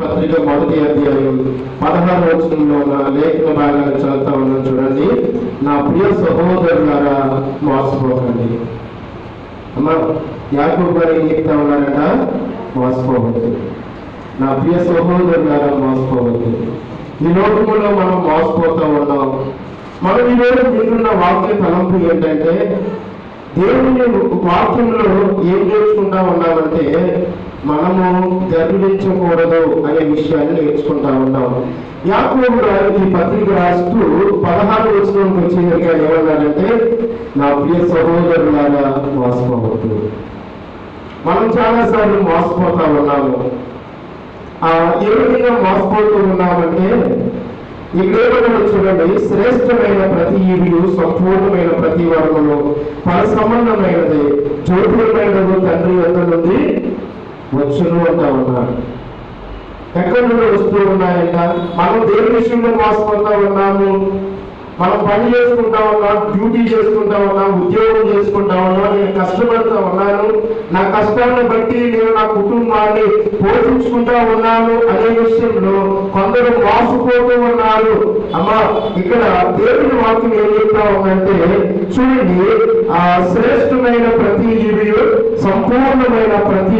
పత్రిక మొదటి అధ్యాయం పదహారు వచనంలో ఉన్న లేఖన భాగాన్ని చదువుతా ఉన్నాను చూడండి. నా ప్రియ సహోదరులారా మోసపోకండి. అమ్మా యాకూబ్ గారు ఏం చెప్తా ఉన్నారట? మోసపోవద్దు. నా ప్రియ సహోదరులారా మోసపోవద్దు. ఈ లోకంలో మనం మోసపోతా ఉన్నాం. మనం ఈరోజు వింటున్న వాక్య తలంపు ఏంటంటే దేవుని వాక్యంలో ఏం నేర్చుకుంటా ఉన్నామంటే మనము గర్వించకూడదు అనే విషయాన్ని నేర్చుకుంటా ఉన్నాం. యాకోబు గారు ఈ పత్రిక రాస్తూ పదహారు వచనంకి వచ్చేసరికి ఆయన ఏమన్నారంటే నా ప్రియ సహోదరులాగా మోసపోవద్దు. మనం చాలాసార్లు మోసపోతా ఉన్నాము. ఆ ఏ విధంగా మోసపోతూ ఉన్నామంటే ఇక్కడ చూడండి శ్రేష్టమైన ప్రతి ఈవియు సంపూర్ణమైన ప్రతి వర్గము పర సంబంధమైనది జ్యోతిర్మైనది తండ్రి ఎంత నుండి వచ్చును అంటా ఉన్నాడు ఎక్కడి నుండి వస్తూ ఉన్నాయంట? మనం దేని విషయంలో మోసపోతా ఉన్నాము. మనం పని చేసుకుంటా ఉన్నాం డ్యూటీ చేసుకుంటా ఉన్నాం ఉద్యోగం చేసుకుంటా ఉన్నాం నేను కష్టపడుతూ ఉన్నాను. నా కష్టాన్ని బట్టి నేను నా కుటుంబాన్ని పోషించుకుంటా ఉన్నాను అనే విషయంలో కొందరు మోసపోతూ ఉన్నారు. అమ్మా ఇక్కడ దేవుని వాక్యం ఏం చెప్తా ఉందంటే చూడండి ఆ శ్రేష్టమైన ప్రతి జీవియు సంపూర్ణమైన ప్రతి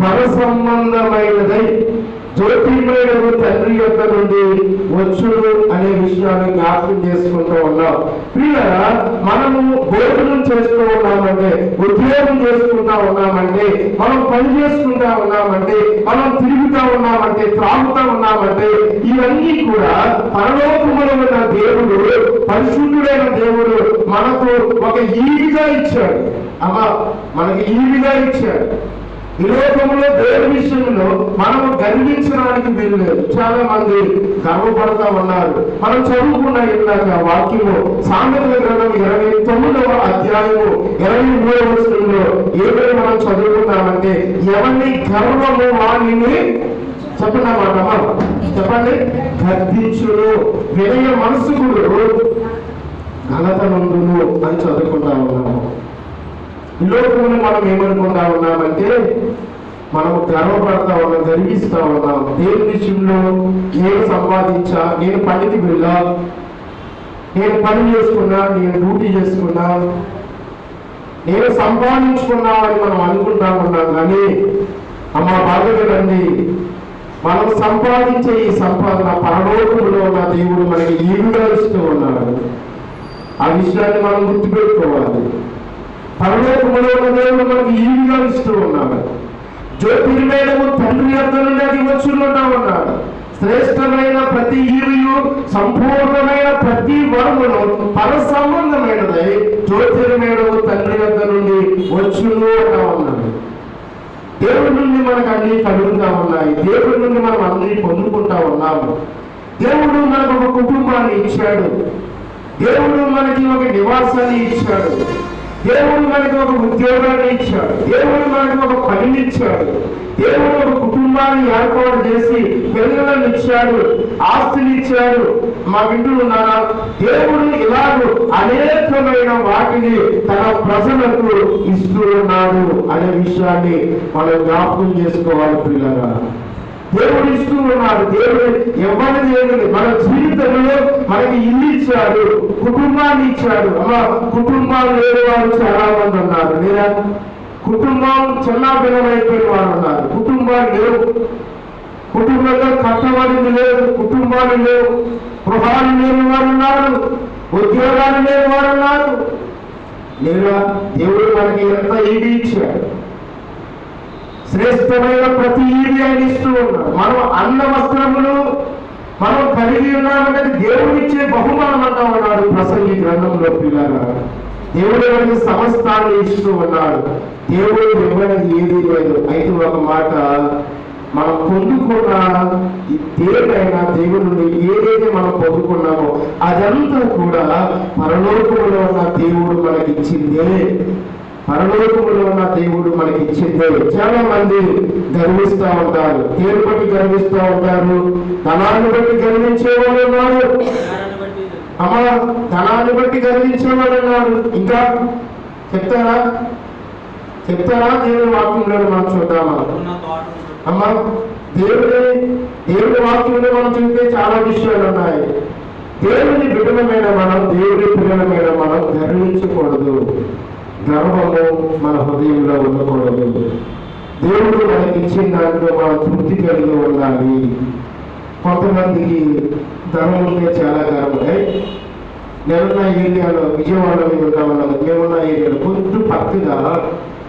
పర సంబంధమైనదై జ్యోతిర్మయుడు తండ్రి యొక్క నుండి వచ్చుడు అనే విషయాన్ని జ్ఞాపకం చేసుకుంటూ ఉన్నాం. పిల్లల మనము భోజనం చేస్తూ ఉన్నామంటే ఉద్యోగం చేసుకుంటా ఉన్నామంటే మనం పని చేసుకుంటా ఉన్నామంటే మనం తిరుగుతా ఉన్నామంటే త్రాగుతా ఉన్నామంటే ఇవన్నీ కూడా పరలోకములో ఉన్న దేవుడు పరిశుద్ధుడైన దేవుడు మనకు ఒక ఈవిగా ఇచ్చాడు. అమ్మా మనకి ఈవిగా ఇచ్చాడు. ఈ లోకంలో దేవుని విషయంలో మనము గర్వించడానికి వీల్లేదు. చాలా మంది గర్వపడతా ఉన్నారు. మనం చదువుకున్న ఇందాక వాక్యము సామెతల గ్రంథం ఇరవై తొమ్మిదవ అధ్యాయము ఇరవై మూడవ వచనంలో ఏదైనా మనం చదువుకున్నామంటే ఎవరిని గర్వము వాణిని చెప్పండి అన్నమాట చెప్పండి. గర్దించుడు వినయ మనసుకుడు ఘనత నుండును అని చదువుకుంటా ఉన్నాము. లోకంలో మనం ఏమనుకుంటా ఉన్నామంటే మనం గర్వపడతా ఉన్నాం గర్విస్తా ఉన్నాం. దేని విషయంలో నేను సంపాదించా నేను పనికి వెళ్ళా నేను పని చేసుకున్నా నేను డ్యూటీ చేసుకున్నా నేను సంపాదించుకున్నా అని మనం అనుకుంటా ఉన్నాం కానీ అమ్మ బాధకరండి మనం సంపాదించే ఈ సంపాదన పరలోకంలో ఉన్న దేవుడు మనకి ఈవిగా ఇస్తూ ఉన్నాడు? ఆ విషయాన్ని మనం గుర్తుపెట్టుకోవాలి. మరొక మరొక దేవుడు మనకి ఈవిగా ఇస్తూ ఉన్నాడు. జ్యోతిర్మేడము తండ్రి యొక్క నుండి అది వచ్చునుంటా ఉన్నాడు. శ్రేష్టమైన ప్రతి ఈవియు సంపూర్ణమైన ప్రతి వరమును పర సంబంధమైనదై జ్యోతిర్మేడము తండ్రి యొక్క నుండి వచ్చును అంటా ఉన్నాడు. దేవుడి నుండి మనకు అన్ని కలుగుతా ఉన్నాయి. దేవుడి నుండి మనం అన్ని పొందుకుంటా ఉన్నాము. దేవుడు మనకు ఒక కుటుంబాన్ని ఇచ్చాడు. దేవుడు మనకి ఒక నివాసాన్ని ఇచ్చాడు. దేవుడు మనకి ఒక ఉద్యోగాన్ని ఇచ్చాడు. దేవుడు మనకి ఒక పనిని ఇచ్చాడు. దేవుడు ఒక కుటుంబాన్ని ఏర్పాటు చేసి పిల్లలను ఇచ్చాడు ఆస్తిని ఇచ్చాడు. మా ఇంట్లో ఉన్నారా? దేవుడు ఇలాగ అనేకమైన వాటిని తన ప్రజలకు ఇస్తూ ఉన్నాడు అనే విషయాన్ని మనం జ్ఞాపకం చేసుకోవాలి పిల్లగా ఇస్తూ ఉన్నాడు దేవుడు ఎవరి దేవుడు మన జీవితంలో మనకి ఇల్లు ఇచ్చాడు కుటుంబాన్ని ఇచ్చాడు. అమ్మ కుటుంబాలు లేని వారు చాలా మంది ఉన్నారు. లేదా కుటుంబం చిన్నాభిన్నమైపోయిన వారు ఉన్నారు కుటుంబాలు లేవు. కుటుంబంలో కట్టబడింది లేదు. కుటుంబాలు లేవు. గృహాలు లేని వారు ఉన్నారు. ఉద్యోగాలు లేని వారు ఉన్నారు. లేదా దేవుడు మనకి ఎంత ఇది ఇచ్చాడు? శ్రేష్టమైన ప్రతి ఈవి ఆయన ఇస్తూ ఉన్నాడు మనం అన్న వస్త్రములు మనం కలిగి ఉన్నామంటే దేవుడు ఇచ్చే బహుమానం అంటా ఉన్నాడు ప్రసంగి గ్రంథంలో పిల్లగా దేవుడు మనకి సమస్తాన్ని ఇస్తూ ఉన్నాడు దేవుడు ఇవ్వడానికి ఏది లేదు. అయితే ఒక మాట మనం పొందుకున్న ఈ దేనికైనా దేవుడి నుండి ఏదైతే మనం పొందుకున్నామో అదంతా కూడా పరలోకంలో ఉన్న దేవుడు మనకి ఇచ్చిందే పరలోకములో ఉన్న దేవుడు మనకి ఇచ్చిందే చాలా మంది గర్విస్తూ ఉంటారు. పేరు బట్టి గర్విస్తూ ఉంటారు? ధనాన్ని బట్టి గర్వించేవాడు వాళ్ళు ఉన్నారు. అమ్మ ధనాన్ని బట్టి గర్వించేవాడు వాళ్ళు ఉన్నారు. ఇంకా చెప్తారా? చెప్తారా? దేవుని వాక్యంలో మనం చూద్దామా? అమ్మ దేవుడి దేవుడి వాక్యంలో మనం చూస్తే చాలా విషయాలు ఉన్నాయి దేవుని బిడ్డలమైన మనం దేవుడి పిల్లలమైన గర్వము మన హృదయంలో ఉండకూడదు. దేవుడు మనకి ఇచ్చిన దాంట్లో మనం తృప్తి కలిగి ఉండాలి. కొంతమందికి ధనం ఉంటే చాలా గర్వం ఏ, ఏరియాలో విజయవాడలో ఉంటామన్నాను మేమున్న ఏరియాలో కొంచెం పక్కగా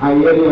ఆ ఏరియా